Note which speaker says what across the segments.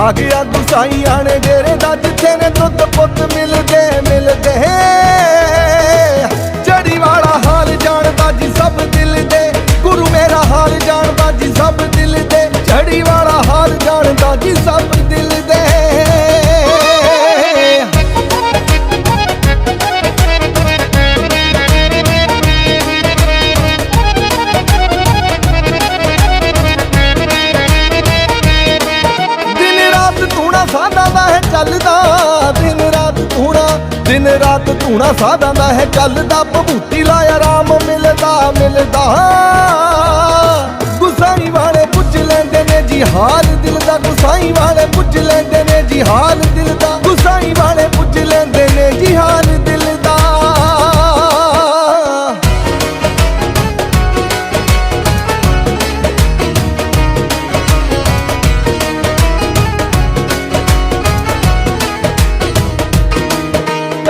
Speaker 1: ਆ ਗਿਆ ਗੁਸਾਈਆਂ ਨੇ ਡੇਰੇ ਦਾ ਜਿੱਥੇ ਨੇ ਦੁੱਧ ਪੁੱਤ ਮਿਲਦੇ ਮਿਲਦੇ। ਦਿਨ ਰਾਤ ਧੂਣਾ ਸਾਦਾ ਦਾ ਹੈ, ਚੱਲਦਾ ਭਭੂਤੀ ਲਾਇਆ ਰਾਮ, ਮਿਲਦਾ ਮਿਲਦਾ। ਗੁਸਾਈ ਵਾਲੇ ਪੁੱਛ ਲੈਂਦੇ ਨੇ ਜੀ, ਹਾਲ ਦਿਲ ਦਾ। ਗੁਸਾਈ ਵਾਲੇ ਪੁੱਛ ਲੈਂਦੇ ਨੇ ਜੀ, ਹਾਲ ਦਿਲ ਦਾ। ਗੁਸਾਈ ਵਾਲੇ ਪੁੱਛ ਲੈਂਦੇ ਨੇ ਜੀ, ਹਾਲ ਦਿਲ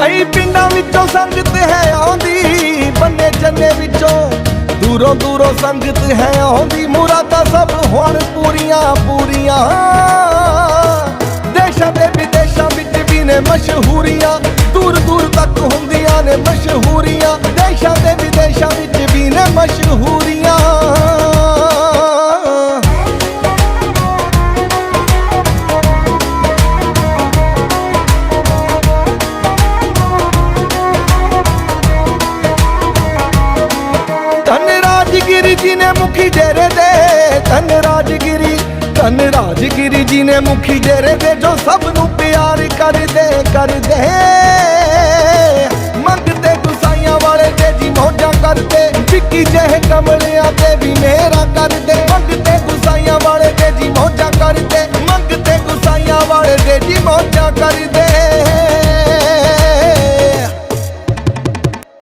Speaker 1: ਕਈ ਪਿੰਡਾਂ ਵਿੱਚੋਂ ਸੰਗਤ ਹੈ ਆਉਂਦੀ, ਬੰਨੇ ਜੰਨੇ ਵਿੱਚੋਂ। ਦੂਰੋਂ ਦੂਰੋਂ ਸੰਗਤ ਹੈ ਆਉਂਦੀ, ਮੁਰਾਦਾਂ ਸਭ ਹੁਣ ਪੂਰੀਆਂ ਪੂਰੀਆਂ। ਦੇਸ਼ਾਂ ਦੇ ਵਿਦੇਸ਼ਾਂ ਵਿੱਚ ਵੀ ਨੇ ਮਸ਼ਹੂਰੀਆਂ, ਦੂਰ ਦੂਰ ਤੱਕ ਹੁੰਦੀਆਂ ਨੇ ਮਸ਼ਹੂਰੀਆਂ। ਦੇਸ਼ਾਂ ਦੇ ਵਿਦੇਸ਼ਾਂ ਵਿੱਚ ਵੀ ਨੇ ਮਸ਼ਹੂਰੀਆਂ। ਜੀ ਨੇ ਮੁਖੀ ਡੇਰੇ ਦੇ ਧਨ ਰਾਜਗਿਰੀ ਧਨ ਰਾਜਗਿਰੀ ਜੀ ਨੇ ਮੁਖੀ ਡੇਰੇ ਦੇ ਜੋ ਸਭ ਨੂੰ ਪਿਆਰ ਕਰਦੇ ਕਰਦੇ। ਮੰਗਦੇ ਗੁਸਾਈਆਂ ਵਾਲੇ ਤੇ ਜੀ ਮੋਜਾਂ ਕਰਦੇ। ਵਿੱਕੀ ਜਹ ਕਮਲਿਆਂ ਤੇ ਵੀ ਮੇਰਾ ਕਰਦੇ। ਮੰਗਦੇ ਗੁਸਾਈਆਂ ਵਾਲੇ ਤੇ ਜੀ ਮੋਜਾਂ ਕਰਦੇ। ਮੰਗਦੇ ਗੁਸਾਈਆਂ ਵਾਲੇ ਤੇ ਜੀ ਮੋਜਾਂ ਕਰਦੇ।